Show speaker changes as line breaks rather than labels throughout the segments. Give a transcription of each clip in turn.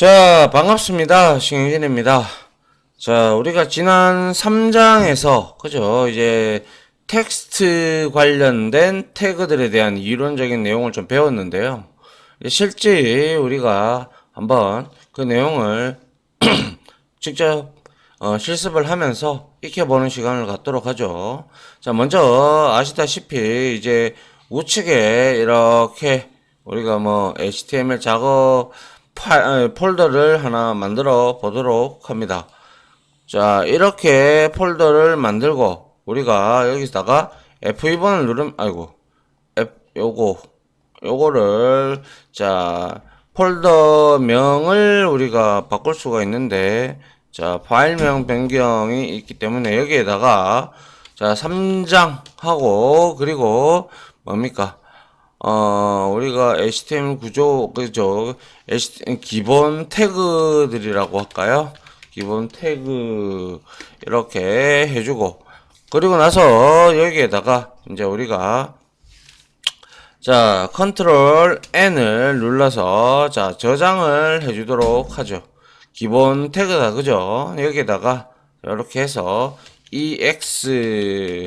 자, 반갑습니다. 신영진입니다. 자, 우리가 지난 3장에서, 그죠? 이제 텍스트 관련된 태그들에 대한 이론적인 내용을 좀 배웠는데요. 실제 우리가 한번 그 내용을 직접 어, 실습을 하면서 익혀보는 시간을 갖도록 하죠. 자, 먼저 아시다시피 이제 우측에 이렇게 우리가 뭐 HTML 작업 파, 어, 폴더를 하나 만들어 보도록 합니다. 자, 이렇게 폴더를 만들고 우리가 여기다가 F2번을 누르면 아이고 F 요거 요거를 자 폴더명을 우리가 바꿀 수가 있는데 자 파일명 변경이 있기 때문에 여기에다가 자 3장 하고 그리고 뭡니까 어 우리가 HTML 구조 그죠 기본 태그들이라고 할까요 기본 태그 이렇게 해주고 그리고 나서 여기에다가 이제 우리가 자, 컨트롤 N을 눌러서 자, 저장을 해 주도록 하죠. 기본 태그다 그죠? 여기에다가 이렇게 해서 ex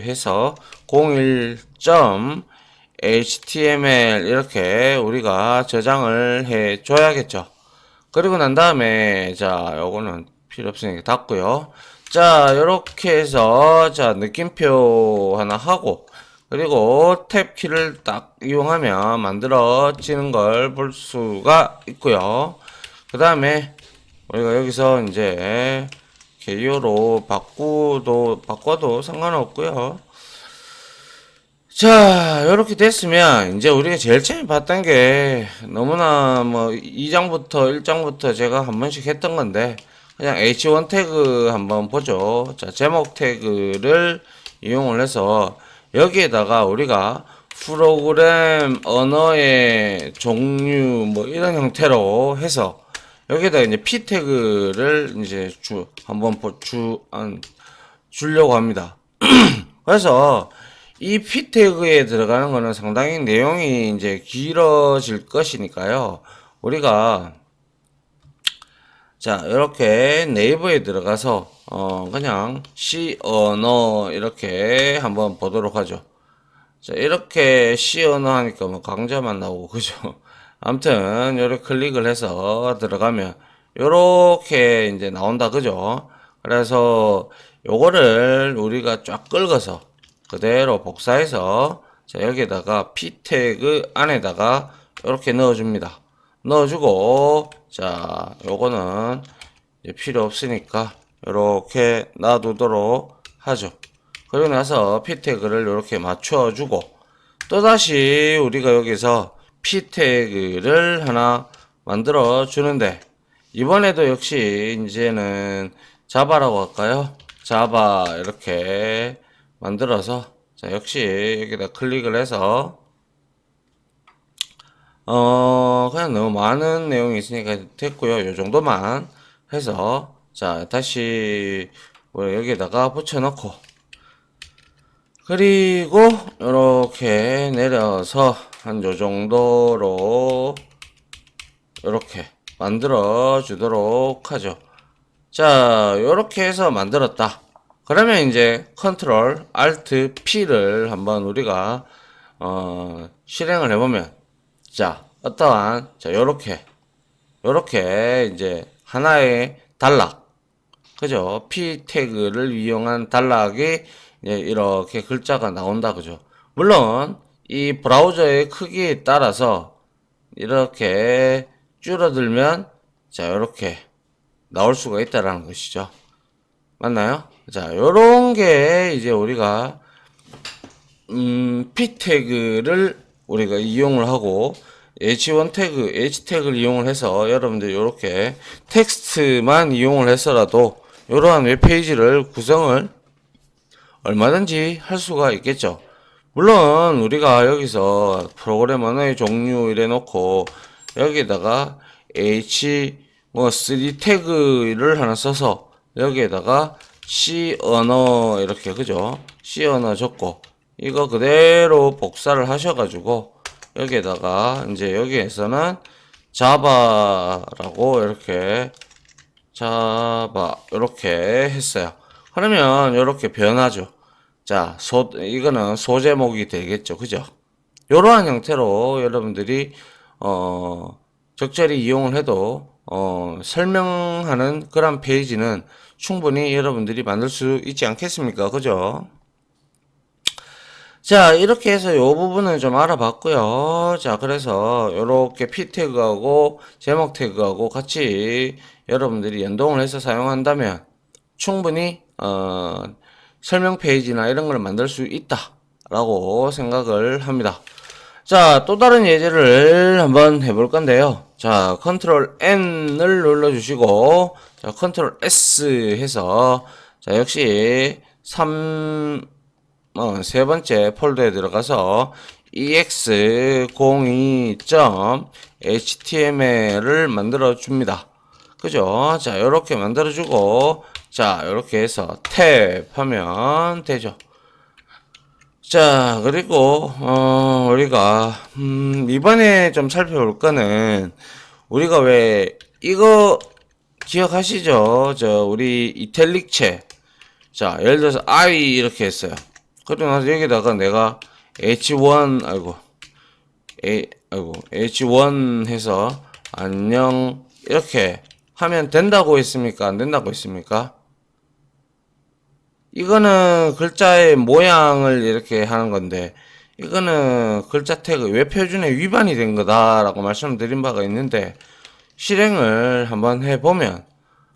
해서 01.html 이렇게 우리가 저장을 해 줘야겠죠. 그리고 난 다음에 자, 요거는 필요 없으니까 닫고요. 자, 요렇게 해서 자, 느낌표 하나 하고 그리고 탭 키를 딱 이용하면 만들어지는 걸 볼 수가 있고요. 그 다음에 우리가 여기서 이제 개요로 바꾸도 바꿔도 상관없고요. 자, 이렇게 됐으면 이제 우리가 제일 처음에 봤던 게 너무나 뭐 2장부터 1장부터 제가 한 번씩 했던 건데 그냥 H1 태그 한번 보죠. 자, 제목 태그를 이용을 해서 여기에다가 우리가 프로그램 언어의 종류 뭐 이런 형태로 해서 여기에다 이제 p 태그를 이제 주 한번 보- 주 안, 주려고 합니다. 그래서 이 p 태그에 들어가는 거는 상당히 내용이 이제 길어질 것이니까요. 우리가 자, 이렇게 네이버에 들어가서 어 그냥 C 언어 이렇게 한번 보도록 하죠. 자, 이렇게 C 언어 하니까 뭐 강좌만 나오고 그죠? 아무튼 요렇게 클릭을 해서 들어가면 요렇게 이제 나온다 그죠? 그래서 요거를 우리가 쫙 긁어서 그대로 복사해서 자, 여기에다가 p 태그 안에다가 이렇게 넣어줍니다. 넣어주고 자 요거는 필요 없으니까 이렇게 놔두도록 하죠. 그리고 나서 p 태그를 이렇게 맞춰주고 또다시 우리가 여기서 p 태그를 하나 만들어 주는데 이번에도 역시 이제는 자바라고 할까요? 자바 이렇게 만들어서 자 역시 여기다 클릭을 해서 어 그냥 너무 많은 내용이 있으니까 됐고요. 요 정도만 해서 자 다시 뭐 여기에다가 붙여넣고 그리고 이렇게 내려서 한 요 정도로 이렇게 만들어 주도록 하죠. 자 요렇게 해서 만들었다 그러면 이제 컨트롤 알트 P를 한번 우리가 어, 실행을 해보면 자 어떠한 자 요렇게 요렇게 이제 하나의 단락 그죠? P 태그를 이용한 단락이 이제 이렇게 글자가 나온다 그죠? 물론 이 브라우저의 크기에 따라서 이렇게 줄어들면 자 요렇게 나올 수가 있다라는 것이죠. 맞나요? 자, 요런 게 이제 우리가 음, p 태그를 우리가 이용을 하고 h1 태그, h 태그를 이용을 해서 여러분들 요렇게 텍스트만 이용을 해서라도 이러한 웹페이지를 구성을 얼마든지 할 수가 있겠죠. 물론 우리가 여기서 프로그램 언어의 종류 이래 놓고 여기다가 h 뭐 3 태그를 하나 써서 여기에다가 C 언어 이렇게 그죠? C 언어 적고 이거 그대로 복사를 하셔가지고 여기에다가 이제 여기에서는 자바라고 이렇게 자바 이렇게 했어요. 그러면 이렇게 변하죠. 자, 소 이거는 소제목이 되겠죠. 그죠? 이러한 형태로 여러분들이 어 적절히 이용을 해도 어 설명하는 그런 페이지는 충분히 여러분들이 만들 수 있지 않겠습니까? 그죠? 자, 이렇게 해서 요 부분을 좀 알아봤고요. 자, 그래서 요렇게 P 태그하고 제목 태그하고 같이 여러분들이 연동을 해서 사용한다면 충분히 어, 설명 페이지나 이런 걸 만들 수 있다 라고 생각을 합니다. 자, 또 다른 예제를 한번 해볼 건데요. 자, 컨트롤 N을 눌러 주시고, 자, 컨트롤 S 해서, 자, 역시 3, 어, 세 번째 폴더에 들어가서 ex02.html을 만들어 줍니다. 그죠? 자, 요렇게 만들어 주고, 자, 요렇게 해서 탭 하면 되죠. 자, 그리고, 어, 우리가, 음, 이번에 좀 살펴볼 거는, 우리가 왜, 이거, 기억하시죠? 저, 우리 이탈릭체. 자, 예를 들어서, I 이렇게 했어요. 그리고 나서 여기다가 내가 H1, 아이고, A, 아이고, H1 해서, 안녕, 이렇게 하면 된다고 했습니까? 안 된다고 했습니까? 이거는 글자의 모양을 이렇게 하는 건데 이거는 글자 태그 웹표준에 위반이 된 거다라고 말씀드린 바가 있는데 실행을 한번 해보면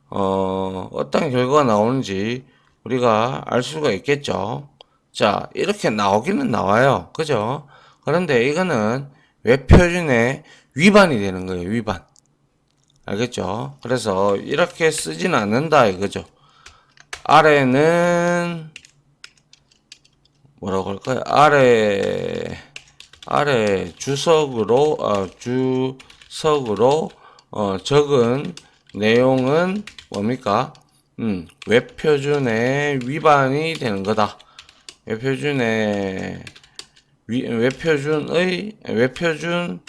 어, 어떤 결과가 나오는지 우리가 알 수가 있겠죠. 자, 이렇게 나오기는 나와요. 그죠? 그런데 이거는 웹표준에 위반이 되는 거예요. 위반. 알겠죠? 그래서 이렇게 쓰진 않는다 이거죠. 아래는 뭐라고 할까요? 아래 아래 주석으로 어, 주석으로 어, 적은 내용은 뭡니까? 음, 웹표준에 위반이 되는 거다. 웹표준에 위, 웹표준의 웹표준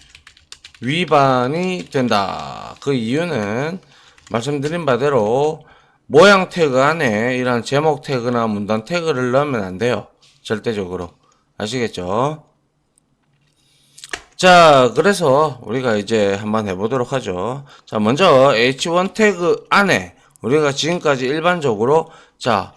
위반이 된다. 그 이유는 말씀드린 바대로 모양 태그 안에 이런 제목 태그나 문단 태그를 넣으면 안 돼요. 절대적으로. 아시겠죠? 자, 그래서 우리가 이제 한번 해보도록 하죠. 자, 먼저 h1 태그 안에 우리가 지금까지 일반적으로 자,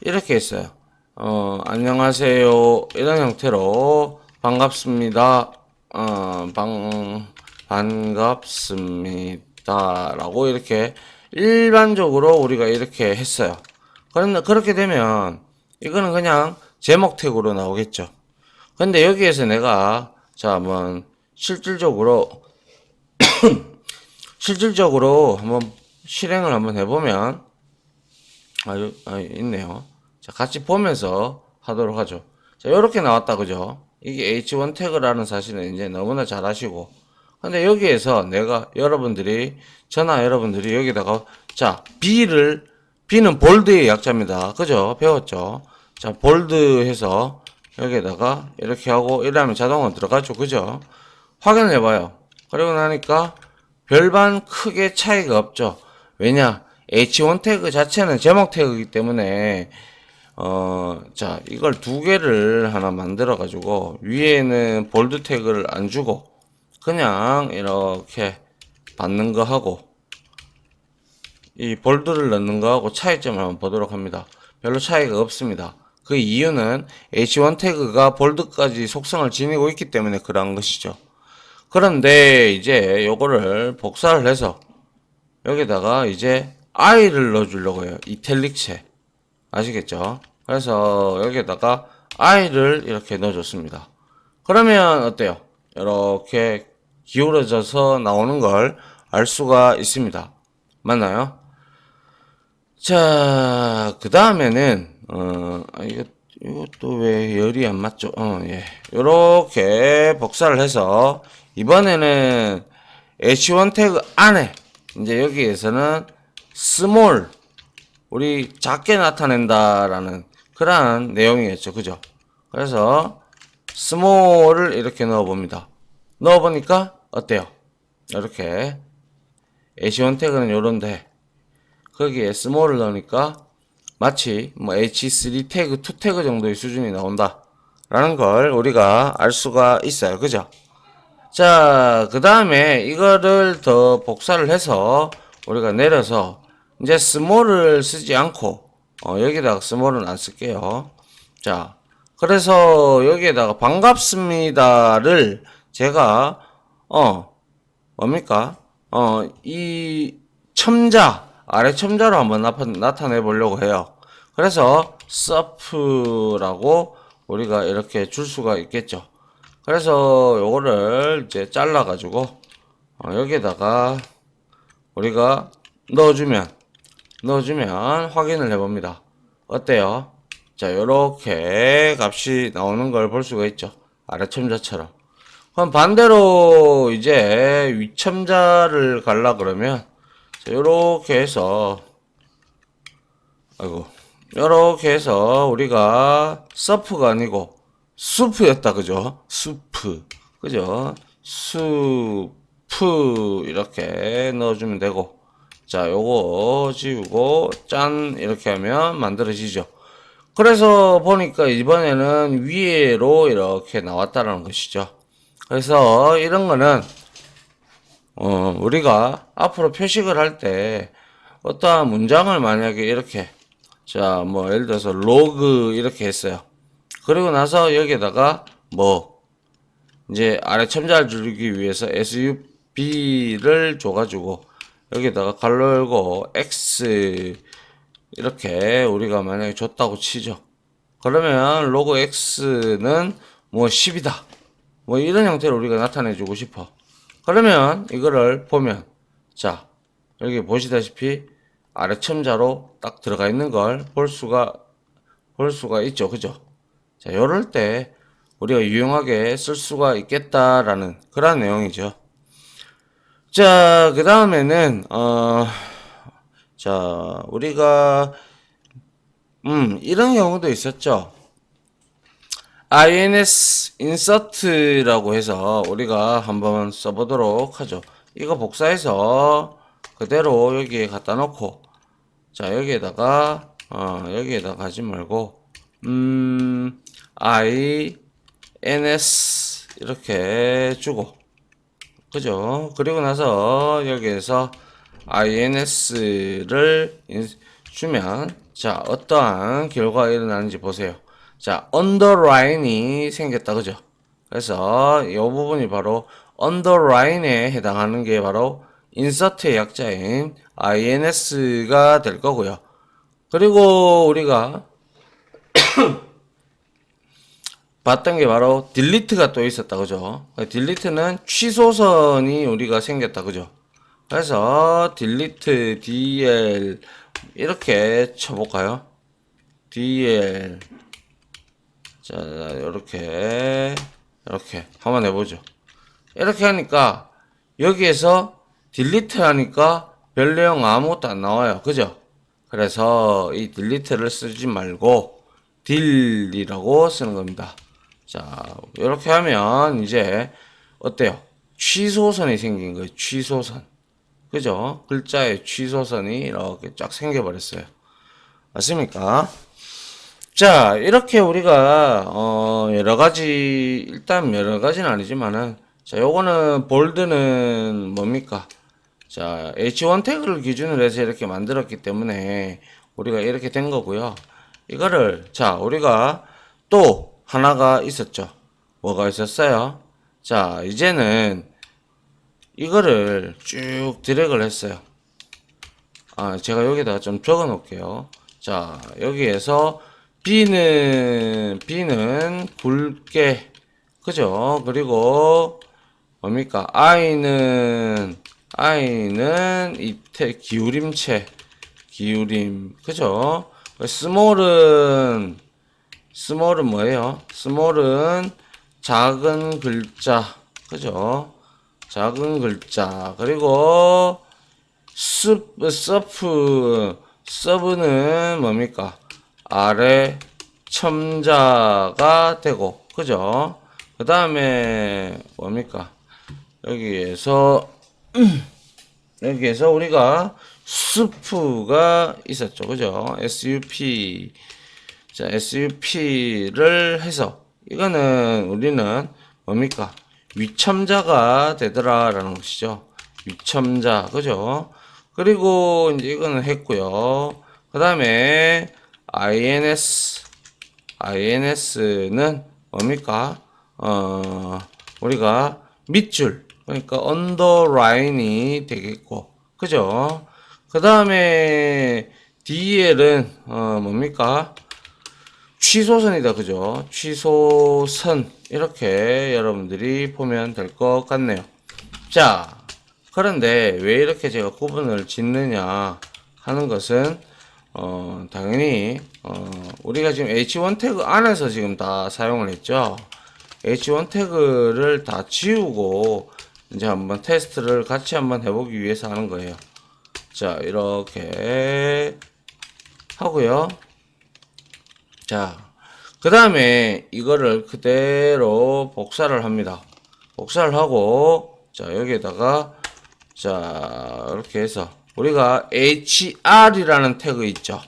이렇게 했어요. 어, 안녕하세요. 이런 형태로 반갑습니다. 어, 방, 반갑습니다. 라고 이렇게 일반적으로 우리가 이렇게 했어요. 그런데 그렇게 되면 이거는 그냥 제목 태그로 나오겠죠. 근데 여기에서 내가 자 한번 실질적으로 실질적으로 한번 실행을 한번 해보면 아유 아 있네요. 자 같이 보면서 하도록 하죠. 자 이렇게 나왔다 그죠? 이게 H1 태그라는 사실은 이제 너무나 잘 아시고 근데 여기에서 내가 여러분들이 저나 여러분들이 여기다가 자 B를 B는 볼드의 약자입니다. 그죠? 배웠죠? 자 볼드 해서 여기에다가 이렇게 하고 이러면 자동으로 들어가죠. 그죠? 확인을 해봐요. 그리고 나니까 별반 크게 차이가 없죠. 왜냐? H1 태그 자체는 제목 태그이기 때문에 어, 자, 이걸 두 개를 하나 만들어 가지고 위에는 볼드 태그를 안 주고 그냥 이렇게 받는 거 하고 이 볼드를 넣는 거 하고 차이점을 한번 보도록 합니다. 별로 차이가 없습니다. 그 이유는 H1 태그가 볼드까지 속성을 지니고 있기 때문에 그러한 것이죠. 그런데 이제 요거를 복사를 해서 여기다가 이제 i를 넣어주려고 해요. 이탈릭체. 아시겠죠? 그래서 여기다가 i를 이렇게 넣어줬습니다. 그러면 어때요? 이렇게 기울어져서 나오는 걸 알 수가 있습니다. 맞나요? 자, 그 다음에는, 어, 아, 이거, 이것도 왜 열이 안 맞죠? 어, 예. 요렇게 복사를 해서, 이번에는 H1 태그 안에, 이제 여기에서는 스몰, 우리 작게 나타낸다라는 그러한 내용이겠죠. 그죠? 그래서 스몰을 이렇게 넣어 봅니다. 넣어 보니까 어때요? 이렇게 H1 태그는 요런데 거기에 스몰을 넣으니까 마치 뭐 H3 태그 2 태그 정도의 수준이 나온다 라는 걸 우리가 알 수가 있어요. 그죠? 자 그 다음에 이거를 더 복사를 해서 우리가 내려서 이제 스몰을 쓰지 않고 어, 여기다가 스몰은 안 쓸게요. 자 그래서 여기에다가 반갑습니다를 제가 어 뭡니까? 어 이 첨자 아래 첨자로 한번 나타, 나타내 보려고 해요. 그래서 서프라고 우리가 이렇게 줄 수가 있겠죠. 그래서 요거를 이제 잘라 가지고 어, 여기에다가 우리가 넣어주면 넣어주면 확인을 해봅니다. 어때요? 자 요렇게 값이 나오는 걸 볼 수가 있죠. 아래 첨자처럼. 그럼 반대로 이제 위첨자를 갈라 그러면 자, 요렇게 해서 아이고 요렇게 해서 우리가 서프가 아니고 수프였다 그죠? 수프. 그죠? 수프. 이렇게 넣어주면 되고 자 요거 지우고 짠 이렇게 하면 만들어지죠. 그래서 보니까 이번에는 위에로 이렇게 나왔다는 것이죠. 그래서 이런 거는 어, 우리가 앞으로 표식을 할 때 어떠한 문장을 만약에 이렇게 자, 뭐 예를 들어서 로그 이렇게 했어요. 그리고 나서 여기에다가 뭐 이제 아래 첨자를 줄이기 위해서 SUB를 줘가지고 여기다가 갈로 열고 X 이렇게 우리가 만약에 줬다고 치죠. 그러면 로그 X는 뭐 10이다. 뭐 이런 형태로 우리가 나타내 주고 싶어. 그러면 이거를 보면 자 여기 보시다시피 아래 첨자로 딱 들어가 있는 걸 볼 수가 볼 수가 있죠. 그죠? 자 요럴 때 우리가 유용하게 쓸 수가 있겠다라는 그런 내용이죠. 자그 다음에는 어 자 우리가 음 이런 경우도 있었죠 ins insert라고 해서 우리가 한번 써보도록 하죠. 이거 복사해서 그대로 여기에 갖다 놓고 자 여기에다가 어 여기에다가 하지 말고 음 ins 이렇게 주고 그죠? 그리고 나서 여기에서 ins를 주면 자 어떠한 결과가 일어나는지 보세요. 자, 언더라인이 생겼다. 그죠? 그래서 이 부분이 바로 언더라인에 해당하는 게 바로 인서트의 약자인 ins가 될 거고요. 그리고 우리가 봤던 게 바로 딜리트가 또 있었다. 그죠? 딜리트는 취소선이 우리가 생겼다. 그죠? 그래서 딜리트 dl 이렇게 쳐볼까요? dl 자, 이렇게 이렇게 한번 해보죠. 이렇게 하니까 여기에서 딜리트 하니까 별 내용 아무것도 안 나와요. 그죠? 그래서 이 딜리트를 쓰지 말고 딜이라고 쓰는 겁니다. 자, 이렇게 하면 이제 어때요? 취소선이 생긴 거예요. 취소선. 그죠? 글자에 취소선이 이렇게 쫙 생겨버렸어요. 맞습니까? 자, 이렇게 우리가 어 여러 가지 일단 여러 가지는 아니지만은 자, 요거는 볼드는 뭡니까? 자, H1 태그를 기준으로 해서 이렇게 만들었기 때문에 우리가 이렇게 된 거고요. 이거를 자, 우리가 또 하나가 있었죠. 뭐가 있었어요? 자, 이제는 이거를 쭉 드래그를 했어요. 아, 제가 여기다가 좀 적어 놓을게요. 자, 여기에서 B는 B는 굵게 그죠? 그리고 뭡니까? I는 I는 이태 기울임체 기울임 그죠? 스몰은 스몰은 뭐예요? 스몰은 작은 글자 그죠? 작은 글자 그리고 스 서프 서브는 뭡니까? 아래 첨자가 되고 그죠? 그 다음에 뭡니까? 여기에서 여기에서 우리가 수프가 있었죠. 그죠? SUP. 자, SUP를 해서 이거는 우리는 뭡니까? 위첨자가 되더라라는 것이죠. 위첨자. 그죠? 그리고 이제 이거는 했고요. 그 다음에 INS. INS는 뭡니까? 어, 우리가 밑줄. 그러니까 언더라인이 되겠고. 그죠? 그 다음에 DL은 어, 뭡니까? 취소선이다. 그죠? 취소선. 이렇게 여러분들이 보면 될 것 같네요. 자, 그런데 왜 이렇게 제가 구분을 짓느냐 하는 것은 어, 당연히 어, 우리가 지금 H1 태그 안에서 지금 다 사용을 했죠. H1 태그를 다 지우고 이제 한번 테스트를 같이 한번 해보기 위해서 하는 거예요. 자, 이렇게 하고요. 자, 그 다음에 이거를 그대로 복사를 합니다. 복사를 하고, 자, 여기에다가, 자, 이렇게 해서, 우리가 HR이라는 태그 있죠.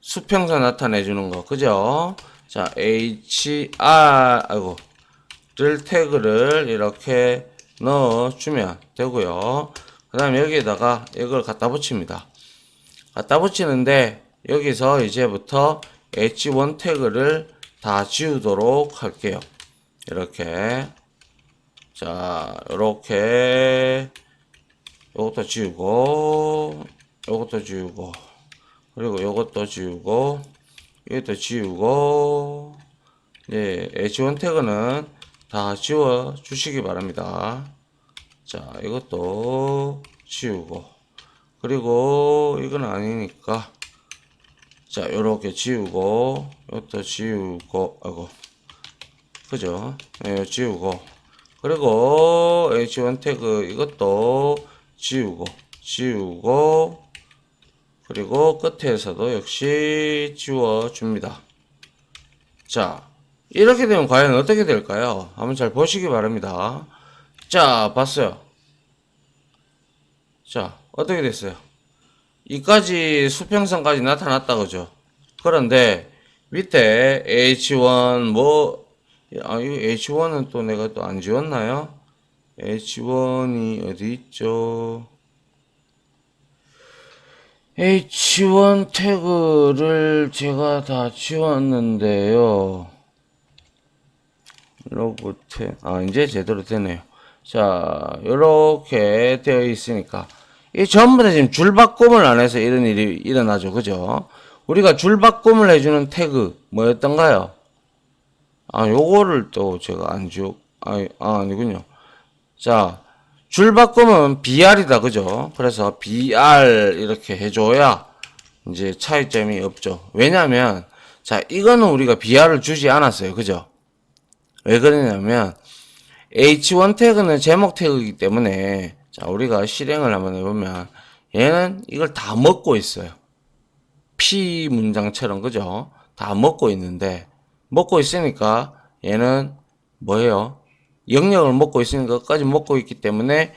수평선 나타내주는 거, 그죠? 자, HR, 아이고, 를 태그를 이렇게 넣어주면 되고요. 그 다음에 여기에다가 이걸 갖다 붙입니다. 갖다 붙이는데 여기서 이제부터 H1 태그를 다 지우도록 할게요. 이렇게 자 이렇게 요것도 지우고 요것도 지우고 그리고 요것도 지우고 이것도 지우고 예, H1 태그는 다 지워 주시기 바랍니다. 자, 이것도 지우고 그리고 이건 아니니까 자, 요렇게 지우고 이것도 지우고 아이고 그죠? 예, 지우고 그리고 H1 태그 이것도 지우고 지우고 그리고 끝에서도 역시 지워 줍니다. 자, 이렇게 되면 과연 어떻게 될까요? 한번 잘 보시기 바랍니다. 자, 봤어요. 자, 어떻게 됐어요? 이까지 수평선까지 나타났다, 그죠? 그런데 밑에 H1 뭐, 아, 이 H1은 또 내가 또 안 지웠나요? H1이 어디 있죠? H1 태그를 제가 다 지웠는데요. 로그 태, 아, 이제 제대로 되네요. 자, 요렇게 되어 있으니까. 이 전부 다 지금 줄바꿈을 안 해서 이런 일이 일어나죠. 그죠? 우리가 줄바꿈을 해주는 태그, 뭐였던가요? 아, 요거를 또 제가 안 지워, 아, 아 아니군요. 자, 줄 바꿈은 BR이다. 그죠? 그래서 BR 이렇게 해줘야 이제 차이점이 없죠. 왜냐면, 자, 이거는 우리가 BR을 주지 않았어요. 그죠? 왜 그러냐면, H1 태그는 제목 태그이기 때문에 자 우리가 실행을 한번 해보면 얘는 이걸 다 먹고 있어요. P 문장처럼 그죠? 다 먹고 있는데 먹고 있으니까 얘는 뭐예요? 영역을 먹고 있으니까 끝까지 먹고 있기 때문에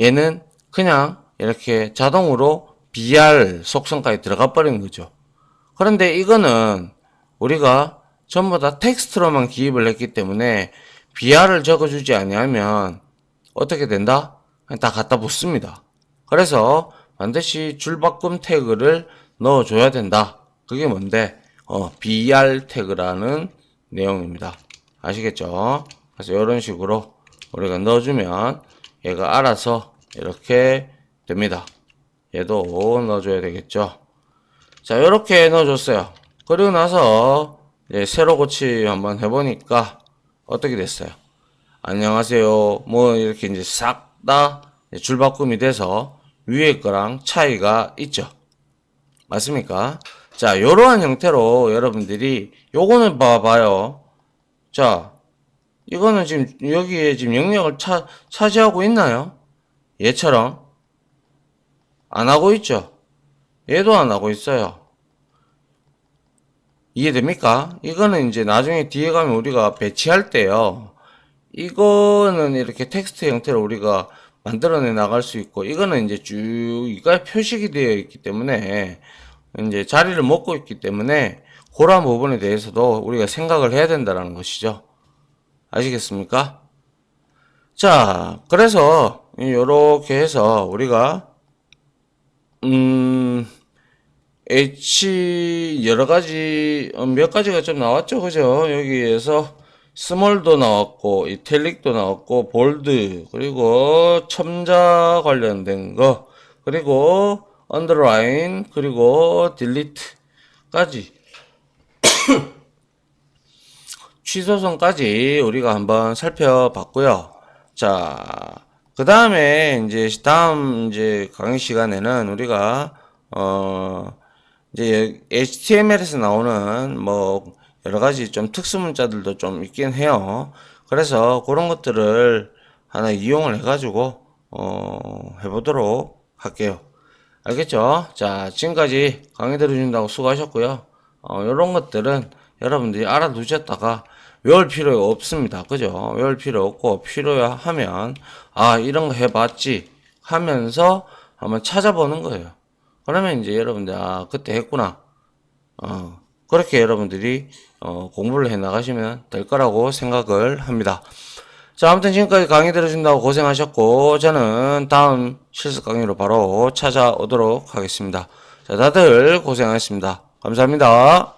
얘는 그냥 이렇게 자동으로 BR 속성까지 들어가 버리는 거죠. 그런데 이거는 우리가 전부 다 텍스트로만 기입을 했기 때문에 BR을 적어주지 아니하면 어떻게 된다? 다 갖다 붙습니다. 그래서 반드시 줄바꿈 태그를 넣어줘야 된다. 그게 뭔데? 어, BR 태그라는 내용입니다. 아시겠죠? 그래서 이런 식으로 우리가 넣어주면 얘가 알아서 이렇게 됩니다. 얘도 넣어줘야 되겠죠? 자, 이렇게 넣어줬어요. 그리고 나서 이제 세로 고치 한번 해보니까 어떻게 됐어요? 안녕하세요. 뭐 이렇게 이제 싹 다 줄바꿈이 돼서 위에 거랑 차이가 있죠. 맞습니까? 자, 이러한 형태로 여러분들이 요거는 봐봐요. 자, 이거는 지금 여기에 지금 영역을 차, 차지하고 있나요? 얘처럼 안 하고 있죠. 얘도 안 하고 있어요. 이해됩니까? 이거는 이제 나중에 뒤에 가면 우리가 배치할 때요. 이거는 이렇게 텍스트 형태로 우리가 만들어내 나갈 수 있고 이거는 이제 쭉 이가 표식이 되어 있기 때문에 이제 자리를 먹고 있기 때문에 그러한 부분에 대해서도 우리가 생각을 해야 된다는 것이죠. 아시겠습니까? 자, 그래서 이렇게 해서 우리가 음 H 여러 가지 어, 몇 가지가 좀 나왔죠, 그죠? 여기에서 스몰도 나왔고 이탈릭도 나왔고 볼드 그리고 첨자 관련된 거 그리고 언더라인 그리고 딜리트까지 취소선까지 우리가 한번 살펴봤고요. 자, 그 다음에 이제 다음 이제 강의 시간에는 우리가 어 이제 HTML에서 나오는 뭐 여러 가지 좀 특수 문자들도 좀 있긴 해요. 그래서 그런 것들을 하나 이용을 해가지고 어 해보도록 할게요. 알겠죠? 자, 지금까지 강의 들어준다고 수고하셨고요. 어, 이런 것들은 여러분들이 알아두셨다가 외울 필요 없습니다. 그죠? 외울 필요 없고 필요하면 아 이런 거 해봤지 하면서 한번 찾아보는 거예요. 그러면 이제 여러분들 아 그때 했구나. 어 그렇게 여러분들이 어, 공부를 해 나가시면 될 거라고 생각을 합니다. 자, 아무튼 지금까지 강의 들어준다고 고생하셨고, 저는 다음 실습 강의로 바로 찾아오도록 하겠습니다. 자, 다들 고생하셨습니다. 감사합니다.